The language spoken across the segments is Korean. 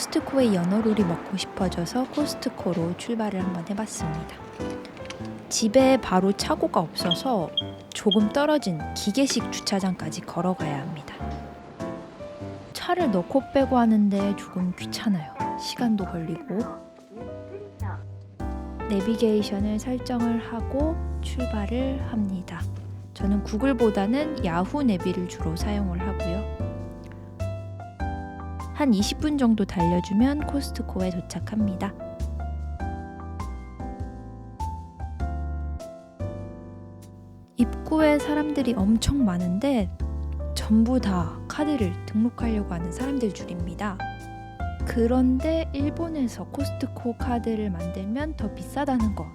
코스트코의 연어롤이 먹고 싶어져서 코스트코로 출발을 한번 해봤습니다. 집에 바로 차고가 없어서 조금 떨어진 기계식 주차장까지 걸어가야 합니다. 차를 넣고 빼고 하는데 조금 귀찮아요. 시간도 걸리고. 내비게이션을 설정을 하고 출발을 합니다. 저는 구글보다는 야후 내비를 주로 사용을 하고요. 한 20분 정도 달려주면 코스트코에 도착합니다. 입구에 사람들이 엄청 많은데 전부 다 카드를 등록하려고 하는 사람들 줄입니다. 그런데 일본에서 코스트코 카드를 만들면 더 비싸다는 거.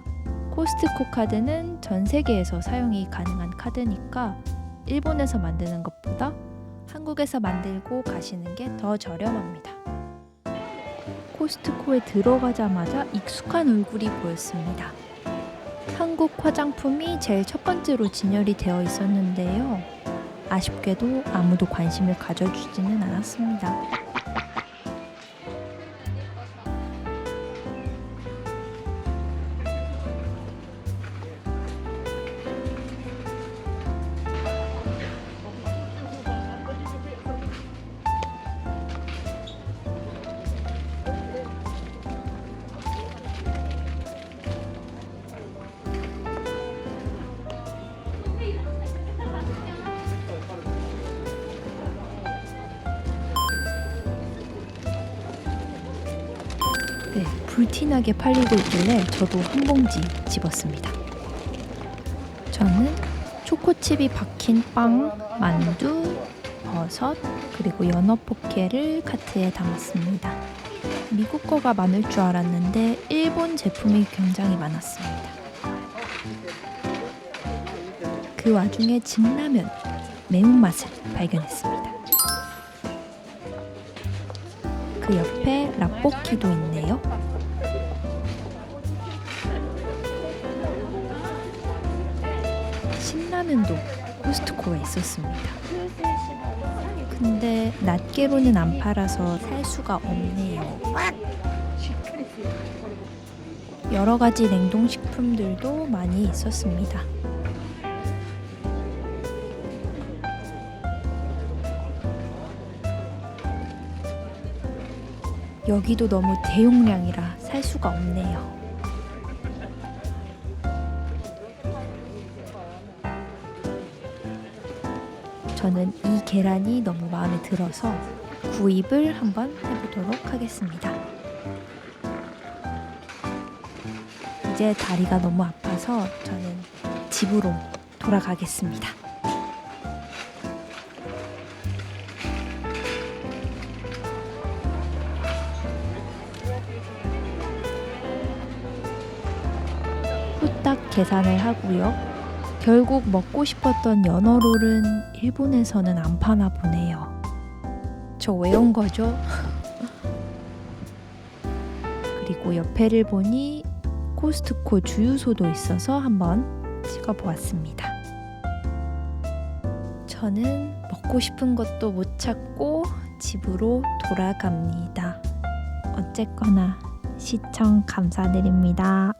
코스트코 카드는 전 세계에서 사용이 가능한 카드니까 일본에서 만드는 것보다 한국에서 만들고 가시는 게 더 저렴합니다. 코스트코에 들어가자마자 익숙한 얼굴이 보였습니다. 한국 화장품이 제일 첫 번째로 진열이 되어 있었는데요. 아쉽게도 아무도 관심을 가져주지는 않았습니다. 네, 불티나게 팔리고 있길래 저도 한 봉지 집었습니다. 저는 초코칩이 박힌 빵, 만두, 버섯, 그리고 연어 포케를 카트에 담았습니다. 미국 거가 많을 줄 알았는데 일본 제품이 굉장히 많았습니다. 그 와중에 진라면 매운맛을 발견했습니다. 그 옆에 라볶이도 있네요. 신라면도 코스트코에 있었습니다. 근데 낱개로는 안 팔아서 살 수가 없네요. 여러 가지 냉동식품들도 많이 있었습니다. 여기도 너무 대용량이라 살 수가 없네요. 저는 이 계란이 너무 마음에 들어서 구입을 한번 해보도록 하겠습니다. 이제 다리가 너무 아파서 저는 집으로 돌아가겠습니다. 후딱 계산을 하고요. 결국 먹고 싶었던 연어롤은 일본에서는 안 파나 보네요. 저 왜 온 거죠? 그리고 옆에를 보니 코스트코 주유소도 있어서 한번 찍어 보았습니다. 저는 먹고 싶은 것도 못 찾고 집으로 돌아갑니다. 어쨌거나 시청 감사드립니다.